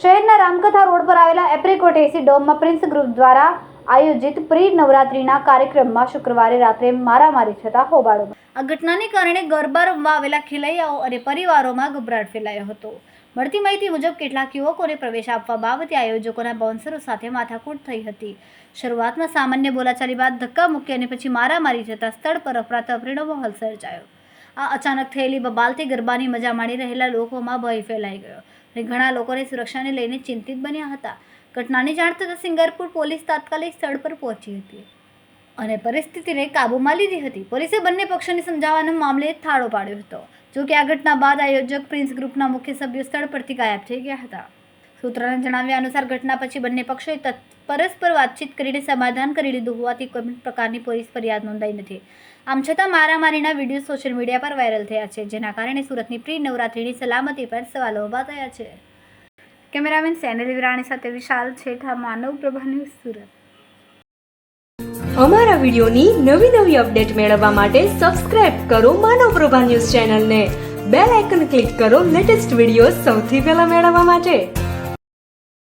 શહેરના રામકથા રોડ પર આવેલા એપ્રિકોટ એસી ડોમમાં પ્રિન્સ ગ્રુપ દ્વારા આયોજિત પ્રી નવરાત્રીના કાર્યક્રમમાં શુક્રવારે રાત્રે મારામારી થતા હોબાળો આ ઘટનાને કારણે ગરબા રમવા આવેલા ખેલૈયાઓ અને પરિવારોમાં ગભરાટ ફેલાયો હતો. મળતી માહિતી મુજબ કેટલાક યુવકોને પ્રવેશ આપવા બાબતે આયોજકોના બાઉન્સરો સાથે માથાકૂટ થઈ હતી. શરૂઆતમાં સામાન્ય બોલાચાલી બાદ ધક્કા મૂકી અને પછી મારામારી જતા સ્થળ પર અફરાતફરીનો માહોલ સર્જાયો. આ અચાનક થયેલી બબાલથી ગરબાની મજા માણી રહેલા લોકોમાં ભય ફેલાઈ ગયો અને ઘણા લોકોને સુરક્ષાને લઈને ચિંતિત બન્યા હતા. ઘટનાની જાણ થતાં સિંગારપુર પોલીસ તાત્કાલિક સ્થળ પર પહોંચી હતી અને પરિસ્થિતિને કાબૂમાં લીધી હતી. પોલીસે બંને પક્ષોને સમજાવવાના મામલે થાળો પાડ્યો હતો. જો કે આ ઘટના બાદ આયોજક પ્રિન્સ ગ્રુપના મુખ્ય સભ્યો સ્થળ પરથી ગાયબ થઈ ગયા હતા. સૂત્રોના જણાવ્યા અનુસાર ઘટના પછી બંને પક્ષોએ પરસ્પર વાતચીત કરીને સમાધાન કરી લીધું હોવાથી કોઈ પણ પ્રકારની પોલીસ ફરિયાદ નોંધાઈ નથી. આમ છતાં મારામારીના વીડિયો સોશિયલ મીડિયા પર વાયરલ થયા છે જેના કારણે સુરતની પ્રી નવરાત્રિની સલામતી પર સવાલો ઊભા થયા છે. કેમેરામેન સેનલ વિરાણી સાથે વિશાલ છેઠા માનવ પ્રભા ન્યૂઝ સુરત. અમારા વિડીયોની નવી નવી અપડેટ મેળવવા માટે સબસ્ક્રાઇબ કરો માનવ પ્રભા ન્યૂઝ ચેનલને. બેલ આઇકન ક્લિક કરો લેટેસ્ટ વીડિયો સૌથી પહેલા મેળવવા માટે.